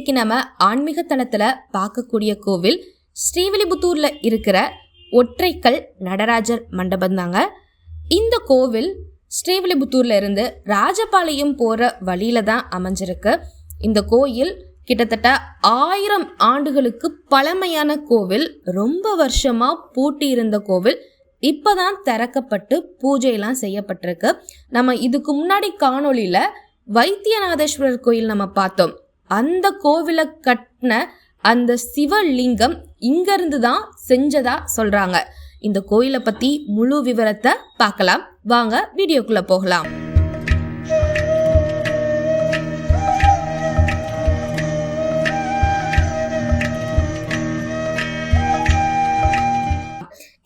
இன்னைக்கு நம்ம ஆன்மீக தளத்துல பார்க்கக்கூடிய கோவில் ஸ்ரீவில்லிபுத்தூர்ல இருக்கிற ஒற்றைக்கல் நடராஜர் மண்டபம் தாங்க. இந்த கோவில் ஸ்ரீவில்லிபுத்தூர்ல இருந்து ராஜபாளையம் போற வழியில தான் அமைஞ்சிருக்கு. இந்த கோயில் கிட்டத்தட்ட ஆயிரம் ஆண்டுகளுக்கு பழமையான கோவில் ரொம்ப வருஷமா பூட்டி இருந்த கோவில். இப்பதான் திறக்கப்பட்டு பூஜையெல்லாம் செய்யப்பட்டிருக்கு. நம்ம இதுக்கு முன்னாடி காணொளியில வைத்தியநாதேஸ்வரர் கோயில் நம்ம பார்த்தோம். அந்த கோவிலை கட்டின அந்த சிவலிங்கம் இங்கிருந்து தான் செஞ்சதா சொல்றாங்க. இந்த கோயிலை பத்தி முழு விவரத்தை பார்க்கலாம். வாங்க வீடியோக்குள்ள போகலாம்.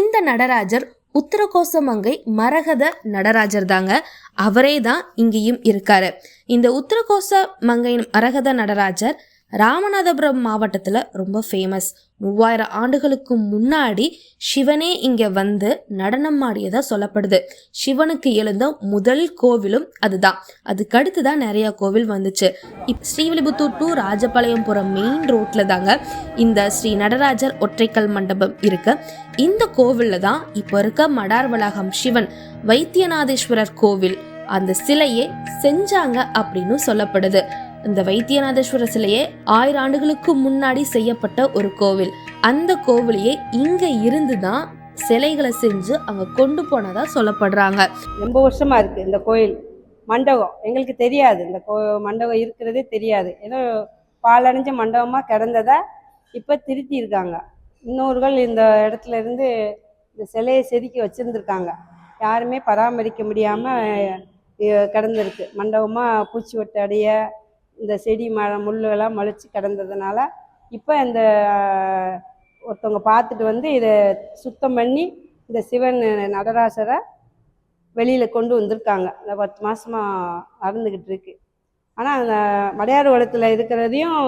இந்த நடராஜர் உத்தரகோசமங்கை மரகத நடராஜர் தாங்க. அவரே தான் இங்கேயும் இருக்காரு. இந்த உத்தரகோச மங்கை மரகத நடராஜர் ராமநாதபுரம் மாவட்டத்தில் ரொம்ப ஃபேமஸ் மூவாயிரம் ஆண்டுகளுக்கு முன்னாடி சிவனே இங்கே வந்து நடனம் ஆடியதாக சொல்லப்படுது. சிவனுக்கு எழுந்த முதல் கோவிலும் அதுதான். அதுக்கடுத்து தான் நிறைய கோவில் வந்துச்சு. இப் ஸ்ரீவில்லிபுத்தூர் டு ராஜபாளையம் போகிற மெயின் ரோட்ல தாங்க இந்த ஸ்ரீ நடராஜர் ஒற்றைக்கல் மண்டபம் இருக்கு. இந்த கோவிலில் தான் இப்போ இருக்க மடார் வளாகம் சிவன் வைத்தியநாதேஸ்வரர் கோவில் அந்த சிலையே செஞ்சாங்க அப்படின்னு சொல்லப்படுது. இந்த வைத்தியநாதேஸ்வர சிலையே ஆயிரம் ஆண்டுகளுக்கு முன்னாடி செய்யப்பட்ட ஒரு கோவில். அந்த கோவிலையே இங்க இருந்து தான் சிலைகளை செஞ்சு அங்க கொண்டு போனதா சொல்லப்படுறாங்க. ரொம்ப வருஷமா இருக்கு இந்த கோயில். மண்டபம். எங்களுக்கு தெரியாது. இந்த கோ மண்டபம் இருக்கிறதே தெரியாது. ஏதோ பாலடைஞ்ச மண்டபமா கிடந்ததா இப்போ திருத்தி இருக்காங்க இன்னொருகள் இந்த இடத்துல இருந்து இந்த சிலையை செதுக்கி வச்சிருந்துருக்காங்க. யாருமே பராமரிக்க முடியாம கிடந்திருக்கு. மண்டபமா பூச்சி வெட்டு அடைய இந்த செடி ம முள்ளுகளாம் முளைச்சி கிடந்ததுனால இப்போ இந்த ஒருத்தவங்க பார்த்துட்டு வந்து இதை சுத்தம் பண்ணி இந்த சிவன் நடராசரை வெளியில் கொண்டு வந்திருக்காங்க. இந்த பத்து மாதமாக நடந்துக்கிட்டு இருக்கு. ஆனால் அந்த மடையார் குளத்தில் இருக்கிறதையும்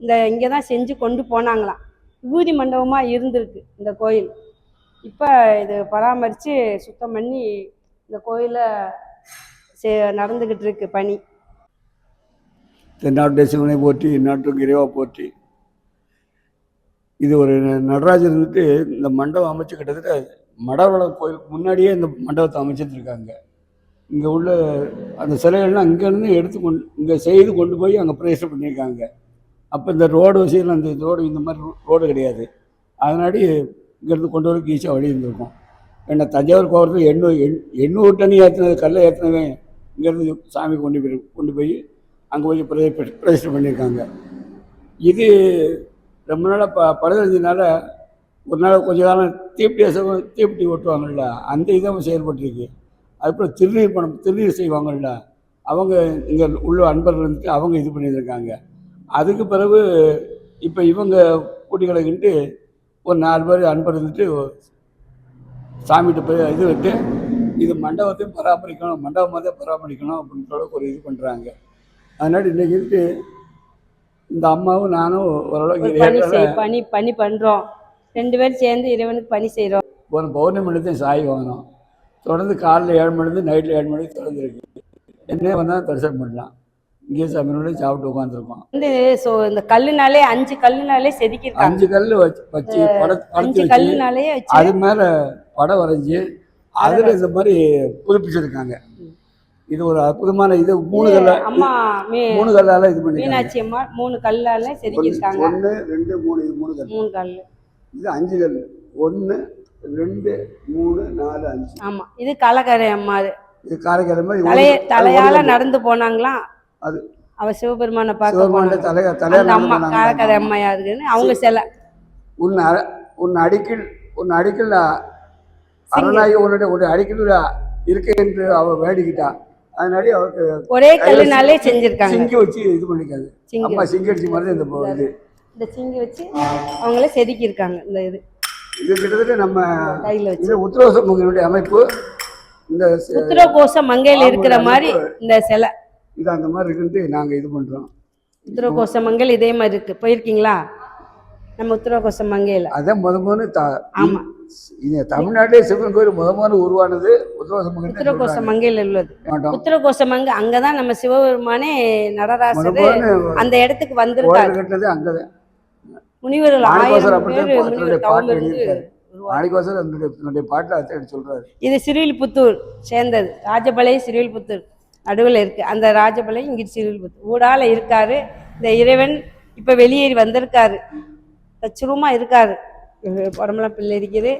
இந்த இங்கே தான் செஞ்சு கொண்டு போனாங்களாம். விபூதி மண்டபமாக இருந்திருக்கு இந்த கோயில். இப்போ இது பராமரித்து சுத்தம் பண்ணி இந்த கோயிலை செ நடந்துக்கிட்டு இருக்கு பணி. தென்னாட்டு சிவனை போற்றி இந்நாட்டுக்கு இறைவா போற்றி. இது ஒரு நடராஜர் வந்துட்டு இந்த மண்டபம் அமைச்சு கிட்டத்தட்ட மடவளம் கோயிலுக்கு முன்னாடியே இந்த மண்டபத்தை அமைச்சிருக்காங்க இங்கே உள்ள அந்த சிலைகள்லாம் இங்கேருந்து எடுத்து கொண்டு இங்கே செய்து கொண்டு போய் அங்கே பிரவேசம் பண்ணியிருக்காங்க. அப்போ இந்த ரோடு வசதியில் அந்த ரோடு இந்த மாதிரி ரோடு கிடையாது. அதனாடி இங்கேருந்து கொண்டு வரக்கு ஈஸியாக வழி இருந்திருக்கும். ஏன்னா தஞ்சாவூர் கோவரத்தில் எண்ணூறு எண் எண்ணூறு டன் ஏற்றினது கல்லை ஏற்றினவன் இங்கேருந்து சாமி கொண்டு போய் கொண்டு போய் அங்கே போய் பிரதி பிரதிஷ்டை பண்ணியிருக்காங்க. இது ரொம்ப நாளாக ப பழுதறிஞ்சதுனால ஒரு நாள் கொஞ்ச காலம் தீப்பிட்டி அசைவம் தீப்பிட்டி ஓட்டுவாங்கள்ல அந்த இதாக செயல்பட்டுருக்கு. அதுக்கப்புறம் திருநீர் பணம் திருநீர் செய்வாங்கள்ல அவங்க இங்கே உள்ள அன்பர்கள் இருந்துட்டு அவங்க இது பண்ணியிருக்காங்க அதுக்கு பிறகு இப்போ இவங்க கூட்டிகளுக்குன்ட்டு ஒரு நாலு பேர் அன்பர் இருந்துட்டு சாமிகிட்ட போய் இது விட்டு இது மண்டபத்தையும் பராமரிக்கணும் மண்டபமாக தான் பராமரிக்கணும் அப்படின்ற அளவுக்கு ஒரு இது பண்ணுறாங்க அதனால இன்னைக்கு இருக்கு இந்த அம்மாவும் நானும் ஓரளவுக்கு பணி பணி பணி பண்ணுறோம் ரெண்டு பேரும் சேர்ந்து இறைவனுக்கு பணி செய்கிறோம் ஒரு பௌர்ணமி தான் சாய் வாங்கினோம் தொடர்ந்து காலைல ஏழு மணிலேருந்து நைட்டில் ஏழு மணிக்கு தொடர்ந்து இருக்கு. என்ன வந்தால் தரிசனம் பண்ணலாம். இங்கே சமையலோட சாப்பிட்டு உட்காந்துருக்கோம் வந்து ஸோ இந்த கல்லுனாலே அஞ்சு கல்லுனாலே செதுக்கியிருக்காங்க. அஞ்சு கல் வச்சு வச்சு பட படுத்து அஞ்சு கல்லுனாலே அது மேலே படம் வரைஞ்சி அதில் இந்த மாதிரி புதுப்பிச்சிருக்காங்க. இது ஒரு அற்புதமான இது மூணு கல்ல அம்மா மீ மூணு கல்லால இது பண்ணிருக்காங்க மீனாட்சி அம்மா மூணு கல்லால செதுக்கியிருக்காங்க. ஒன்று ரெண்டு மூணு இது மூணு கல் மூணு கல் இது அஞ்சு கல். ஒன்று ரெண்டு மூணு நாலு அஞ்சு. ஆமா. இது கலகரை அம்மா இது காரைக்கிழமை இது தலைய தலையால நடந்து போனாங்களாம் அது அவ சிவபெருமானை பார்க்க போனாங்க. தலைய தலையார் அந்த அம்மா நடந்து காலக்கரை போனாங்க. அம்மா யாருக்குன்னு அவங்க சிலை. உன் அ- உன் அடிக்கல் உன் அடிக்கல் அரணாகி உன்னுடைய உன்னுடைய அடிக்கல் இருக்க என்று அவ வேடிக்கிட்டா அதனால அவருக்கு ஒரே கல்லுனாலே செஞ்சிருக்காங்க. சிங்கி வச்சு இது பண்ணிக்காது. அம்மா சிங்கி அடிச்ச மாதிரி இந்த இது. இந்த சிங்கி வச்சு அவங்களே செதுக்கியிருக்காங்க இந்த இது. இது கிட்டத்தட்ட நம்ம கையில வச்சு. இது உத்தரவாசமுகனுடைய அமைப்பு. இந்த உத்திரகோச மங்கையில இருக்கிற மாதிரி இந்த சிலை. இது அந்த மாதிரி இருக்குன்ட்டு நாங்கள் இது பண்ணுறோம் உத்திரகோச மங்கல் இதே மாதிரி இருக்கு. போயிருக்கீங்களா? நம்ம உத்தரகோச மங்கையில். அதான் முத முதல்ல த இங்க தமிழ்நாட்டிலே சிவன் கோயில் முத முதல்ல உருவானது உத்தரவாசம் உத்தரகோச மங்கையில் உள்ளது உத்தரகோச மங்கை அங்கதான் நம்ம சிவபெருமானே நடராசர் அந்த இடத்துக்கு வந்திருக்காரு. கோயில் கட்டினது அங்கதான். முனிவர்கள் ஆயிரம் பேர். உருவாச்சு. மாணிக்கவாசர் தன்னுடைய பாட்டில் சொல்றாரு. இது சிறுவில்புத்தூர் சேர்ந்தது. ராஜபாளைய சிறுவில்புத்தூர் நடுவில் இருக்கு. அந்த ராஜபாளையம் இங்கிட்டு சிறுவில்புத்தூர். ஊடால இருக்காரு. இந்த இறைவன் இப்ப வெளியேறி வந்திருக்காரு. தச்சுருமா இருக்காரு. உடம்புலாம் பிள்ளை இருக்குது.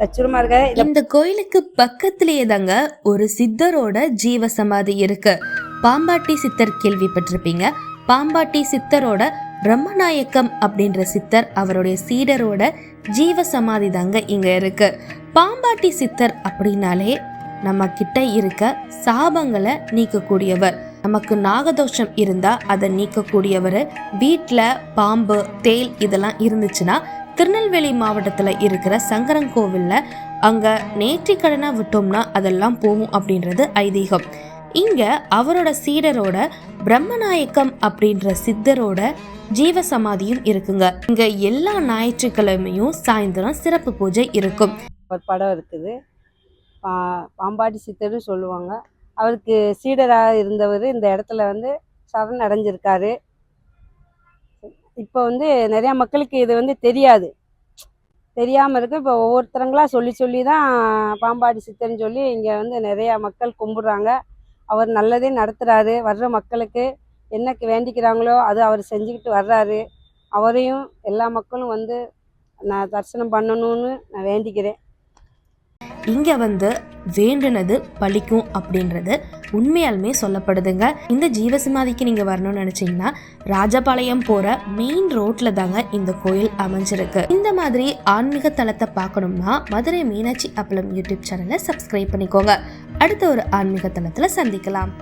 தச்சுருமா இருக்காரு இந்த இந்த கோயிலுக்கு பக்கத்திலேயே தாங்க ஒரு சித்தரோட ஜீவ சமாதி இருக்கு. பாம்பாட்டி சித்தர் கேள்விப்பட்டிருப்பீங்க. பாம்பாட்டி சித்தரோட பிரம்மநாயக்கம் அப்படின்ற சித்தர் அவருடைய சீடரோட ஜீவ சமாதி தாங்க இங்க இருக்கு. பாம்பாட்டி சித்தர் அப்படின்னாலே நம்ம கிட்ட இருக்க சாபங்களை நீக்கக்கூடியவர். நமக்கு நாகதோஷம் இருந்தா அதை நீக்கக்கூடியவர். வீட்டில் பாம்பு தேல் இதெல்லாம் இருந்துச்சுன்னா திருநெல்வேலி மாவட்டத்தில் இருக்கிற சங்கரங்கோவிலில் அங்கே நேற்றிக்கடனாக விட்டோம்னா அதெல்லாம் போகும் அப்படின்றது ஐதீகம். இங்கே அவரோட சீடரோட பிரம்மநாயக்கம் அப்படின்ற சித்தரோட ஜீவ சமாதியும் இருக்குங்க. இங்கே எல்லா ஞாயிற்றுக்கிழமையும் சாயந்தரம் சிறப்பு பூஜை இருக்கும். ஒரு படம் இருக்குது. பா பாம்பாட்டி சித்தர்னு சொல்லுவாங்க. அவருக்கு சீடராக இருந்தவர் இந்த இடத்துல வந்து சரண் அடைஞ்சிருக்காரு. இப்போ வந்து நிறையா மக்களுக்கு இது வந்து தெரியாது. தெரியாமல் இருக்கு. இப்போ ஒவ்வொருத்தரங்களா சொல்லி சொல்லி தான் பாம்பாடி சித்தர்னு சொல்லி இங்கே வந்து நிறையா மக்கள் கும்பிட்றாங்க. அவர் நல்லதே நடத்துகிறாரு வர்ற மக்களுக்கு என்ன வேண்டிக்கிறாங்களோ அது அவர் செஞ்சுக்கிட்டு வர்றாரு. அவரையும் எல்லா மக்களும் வந்து நான் தரிசனம் பண்ணணும்னு நான் வேண்டிக்கிறேன். இங்கே வந்து வேண்டுனது பலிக்கும் அப்படின்றது உண்மையாலுமே சொல்லப்படுதுங்க. இந்த ஜீவசிமாதிக்கு நீங்கள் வரணும்னு நினச்சிங்கன்னா ராஜபாளையம் போகிற மெயின் ரோட்டில் தாங்க இந்த கோயில் அமைஞ்சிருக்கு. இந்த மாதிரி ஆன்மீக தலத்தை பார்க்கணும்னா மதுரை மீனாட்சி அப்பளம் யூடியூப் சேனலை சப்ஸ்கிரைப் பண்ணிக்கோங்க. அடுத்த ஒரு ஆன்மீக தளத்தில் சந்திக்கலாம்.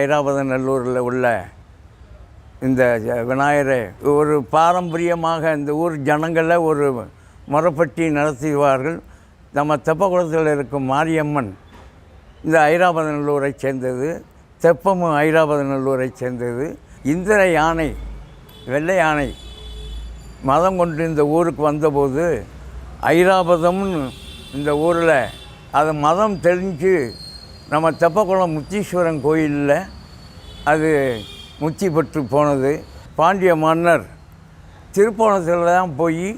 ஐராவதநல்லூரில் உள்ள இந்த விநாயகரை ஒரு பாரம்பரியமாக இந்த ஊர் ஜனங்களை ஒரு முறைப்பட்டி நடத்துவார்கள். நம்ம தெப்பக்குளத்தில் இருக்கும் மாரியம்மன் இந்த ஐராவதநல்லூரை சேர்ந்தது தெப்பமும் ஐராவதநல்லூரை சேர்ந்தது. இந்திர யானை வெள்ளை யானை மதம் கொண்டு இந்த ஊருக்கு வந்தபோது ஐராபதம்னு இந்த ஊரில் அது மதம் தெரிஞ்சு நம்ம தெப்பக்குளம் முத்தீஸ்வரன் கோயிலில் அது முத்தி பெற்று போனது. பாண்டிய மன்னர் திருப்போணத்தில் தான் போய்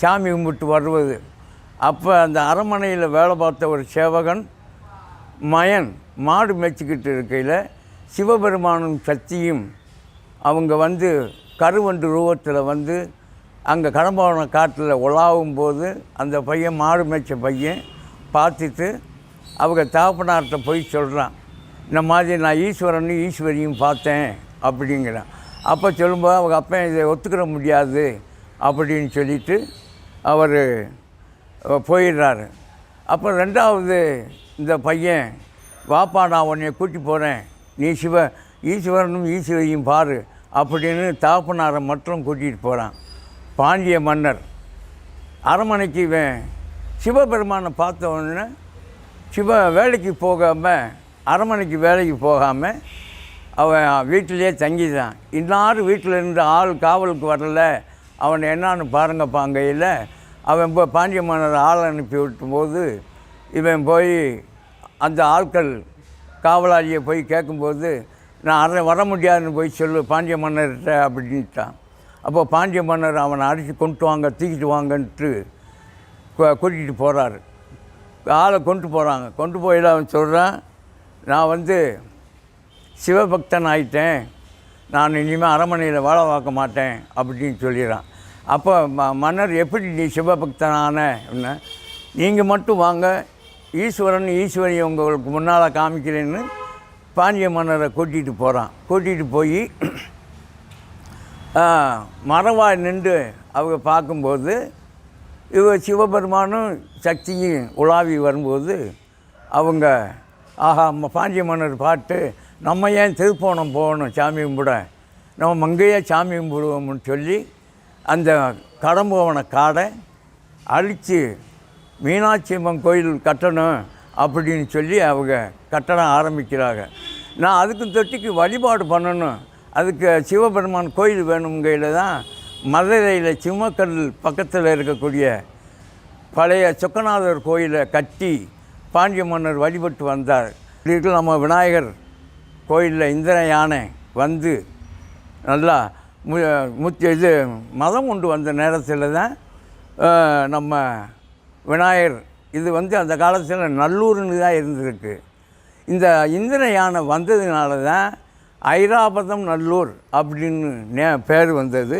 சாமி கும்பிட்டு வருவது. அப்போ அந்த அரண்மனையில் வேலை பார்த்த ஒரு சேவகன் மயன் மாடு மேய்ச்சிக்கிட்டு இருக்கையில் சிவபெருமானும் சக்தியும் அவங்க வந்து கருவண்டு ரூபத்தில் வந்து அங்கே கடம்பவன காட்டில் உலாவும் போது அந்த பையன் மாடு மேய்ச்ச பையன் பார்த்துட்டு அவங்க தாப்பனார்கிட்ட போய் சொல்கிறான் இந்த மாதிரி நான் ஈஸ்வரனையும் ஈஸ்வரியும் பார்த்தேன் அப்படிங்கிறான். அப்போ சொல்லும்போது அவங்க அப்பா இதை ஒத்துக்கிற முடியாது அப்படின்னு சொல்லிட்டு அவர் போயிடுறாரு. அப்போ ரெண்டாவது இந்த பையன் வாப்பா நான் உன்னை கூட்டி போகிறேன் நீ சிவ ஈஸ்வரனும் ஈஸ்வரியும் பாரு அப்படின்னு தாப்பனாரை மட்டும் கூட்டிகிட்டு போகிறான் பாண்டிய மன்னர். அரண்மனைக்கு இவன் சிவபெருமானை பார்த்த உடனே சிவ வேலைக்கு போகாமல் அரண்மனைக்கு வேலைக்கு போகாமல் அவன் வீட்டிலேயே தங்கிதான். இன்னார் வீட்டில் இருந்து ஆள் காவலுக்கு வரல. அவனை என்னான்னு பாருங்கப்பாங்கையில் அவன் இப்போ பாண்டிய மன்னர் ஆள் அனுப்பி விட்டும்போது இவன் போய் அந்த ஆட்கள் காவலாளியை போய் கேட்கும்போது நான் அரை வர முடியாதுன்னு போய் சொல்லு பாண்டிய மன்னர்கிட்ட அப்படின்ட்டான். அப்போ பாண்டிய மன்னர் அவனை அடித்து கொண்டு வாங்க தூக்கிட்டு வாங்கன்ட்டு கூட்டிகிட்டு போகிறாரு ஆளை கொண்டு போகிறாங்க கொண்டு போயிட அவன் சொல்கிறான் நான் வந்து சிவபக்தன் ஆயிட்டேன். நான் இனிமேல் அரண்மனையில் வேலை பார்க்க மாட்டேன் அப்படின்னு சொல்லிடுறான். அப்போ ம மன்னர் எப்படி நீ சிவபக்தனான? என்ன நீங்கள் மட்டும் வாங்க. ஈஸ்வரன் ஈஸ்வரி உங்களுக்கு முன்னால் காமிக்கிறேன்னு பாண்டிய மன்னரை கூட்டிகிட்டு போகிறான் கூட்டிகிட்டு போய் மரவாய் நின்று அவங்க பார்க்கும்போது இவ சிவபெருமானும் சக்தியும் உலாவி வரும்போது அவங்க ஆஹா ம- பாண்டிய மன்னர் பாட்டு நம்ம ஏன் திருப்போணம் போகணும் சாமி கும்பிட? நம்ம மங்கையே சாமி கும்பிடுவோம்னு சொல்லி அந்த கடம்போவன காடை அழித்து மீனாட்சி அம்மன் கோயில் கட்டணும் அப்படின்னு சொல்லி அவங்க கட்டணம் ஆரம்பிக்கிறாங்க. நான் அதுக்கு தொட்டிக்கு வழிபாடு பண்ணணும். அதுக்கு சிவபெருமான் கோயில் வேணுங்கையில் தான் மதுரையில் சிம்மக்கல் பக்கத்தில் இருக்கக்கூடிய பழைய சொக்கநாதர் கோயிலை கட்டி பாண்டிய மன்னர் வழிபட்டு வந்தார். இதுக்கு நம்ம விநாயகர் கோயிலில் இந்திர யானை வந்து நல்லா மு முத்தி இது மதம் கொண்டு வந்த நேரத்தில் தான் நம்ம விநாயகர் இது வந்து அந்த காலத்தில் நல்லூர்னு தான் இருந்திருக்கு. இந்த இந்திர யானை வந்ததுனால தான் ஐராபதம் நல்லூர் அப்படின்னு நே பேர் வந்தது.